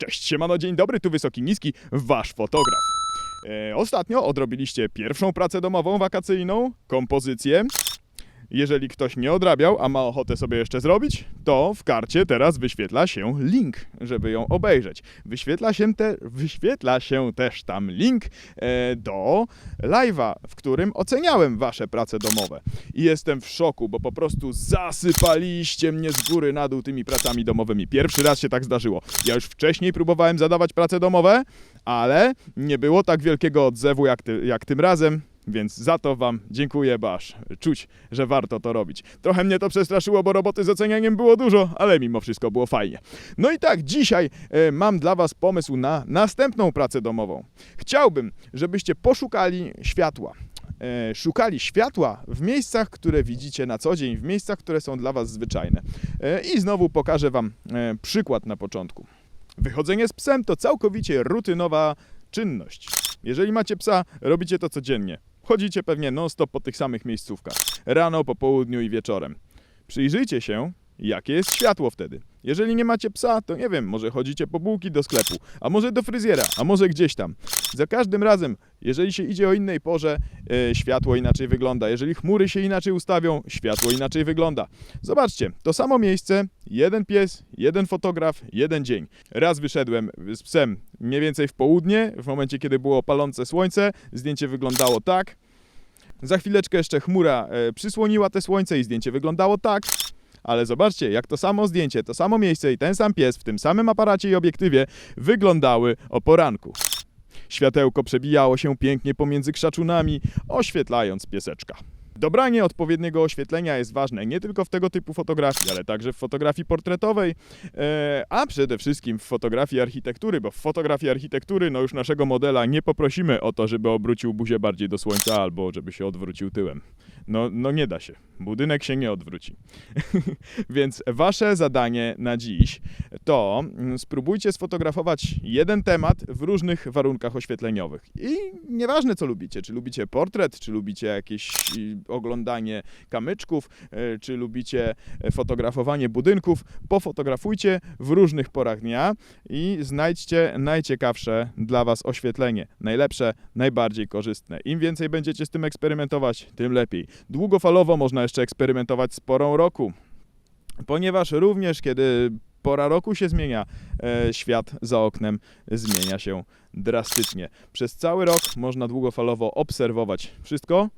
Cześć, siemano, dzień dobry, tu Wysoki Niski, wasz fotograf. E, ostatnio odrobiliście pierwszą pracę domową wakacyjną, kompozycję. Jeżeli ktoś nie odrabiał, a ma ochotę sobie jeszcze zrobić, to w karcie teraz wyświetla się link, żeby ją obejrzeć. Wyświetla się, te, wyświetla się też tam link e, do live'a, w którym oceniałem wasze prace domowe. I jestem w szoku, bo po prostu zasypaliście mnie z góry na dół tymi pracami domowymi. Pierwszy raz się tak zdarzyło. Ja już wcześniej próbowałem zadawać prace domowe, ale nie było tak wielkiego odzewu jak, ty, jak tym razem. Więc za to Wam dziękuję, Basz. Czuć, że warto to robić. Trochę mnie to przestraszyło, bo roboty z ocenianiem było dużo, ale mimo wszystko było fajnie. No i tak, dzisiaj e, mam dla Was pomysł na następną pracę domową. Chciałbym, żebyście poszukali światła. E, szukali światła w miejscach, które widzicie na co dzień, w miejscach, które są dla Was zwyczajne. E, I znowu pokażę Wam e, przykład na początku. Wychodzenie z psem to całkowicie rutynowa czynność. Jeżeli macie psa, robicie to codziennie. Chodzicie pewnie non-stop po tych samych miejscówkach. Rano, po południu i wieczorem. Przyjrzyjcie się, jakie jest światło wtedy. Jeżeli nie macie psa, to nie wiem, może chodzicie po bułki do sklepu, a może do fryzjera, a może gdzieś tam. Za każdym razem, jeżeli się idzie o innej porze, e, światło inaczej wygląda. Jeżeli chmury się inaczej ustawią, światło inaczej wygląda. Zobaczcie, to samo miejsce, jeden pies, jeden fotograf, jeden dzień. Raz wyszedłem z psem mniej więcej w południe, w momencie kiedy było palące słońce, zdjęcie wyglądało tak. Za chwileczkę jeszcze chmura e, przysłoniła te słońce i zdjęcie wyglądało tak. Ale zobaczcie, jak to samo zdjęcie, to samo miejsce i ten sam pies w tym samym aparacie i obiektywie wyglądały o poranku. Światełko przebijało się pięknie pomiędzy krzaczunami, oświetlając pieseczka. Dobranie odpowiedniego oświetlenia jest ważne nie tylko w tego typu fotografii, ale także w fotografii portretowej, e, a przede wszystkim w fotografii architektury, bo w fotografii architektury no już naszego modela nie poprosimy o to, żeby obrócił buzię bardziej do słońca albo żeby się odwrócił tyłem. No, no nie da się. Budynek się nie odwróci. Więc wasze zadanie na dziś to mm, spróbujcie sfotografować jeden temat w różnych warunkach oświetleniowych. I nieważne co lubicie, czy lubicie portret, czy lubicie jakieś oglądanie kamyczków, y, czy lubicie e, fotografowanie budynków, pofotografujcie w różnych porach dnia i znajdźcie najciekawsze dla was oświetlenie. Najlepsze, najbardziej korzystne. Im więcej będziecie z tym eksperymentować, tym lepiej. Długofalowo można jeszcze eksperymentować z porą roku, ponieważ również kiedy pora roku się zmienia, e, świat za oknem zmienia się drastycznie. Przez cały rok można długofalowo obserwować wszystko,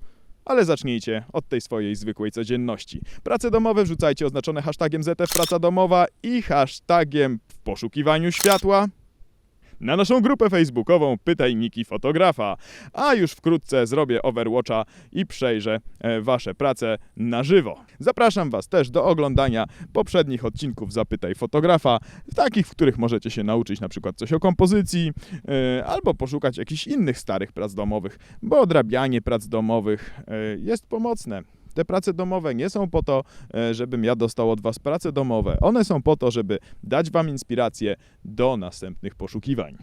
ale zacznijcie od tej swojej zwykłej codzienności. Prace domowe wrzucajcie oznaczone hashtagiem ZF Praca Domowa i hashtagiem w poszukiwaniu światła na naszą grupę facebookową Pytaj Niki Fotografa, a już wkrótce zrobię Overwatcha i przejrzę e, Wasze prace na żywo. Zapraszam Was też do oglądania poprzednich odcinków Zapytaj Fotografa, takich, w których możecie się nauczyć na przykład coś o kompozycji, e, albo poszukać jakichś innych starych prac domowych, bo odrabianie prac domowych e, jest pomocne. Te prace domowe nie są po to, e, żebym ja dostał od Was prace domowe. One są po to, żeby dać Wam inspirację do następnych poszukiwań.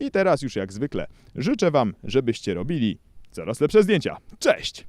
I teraz już jak zwykle życzę Wam, żebyście robili coraz lepsze zdjęcia. Cześć!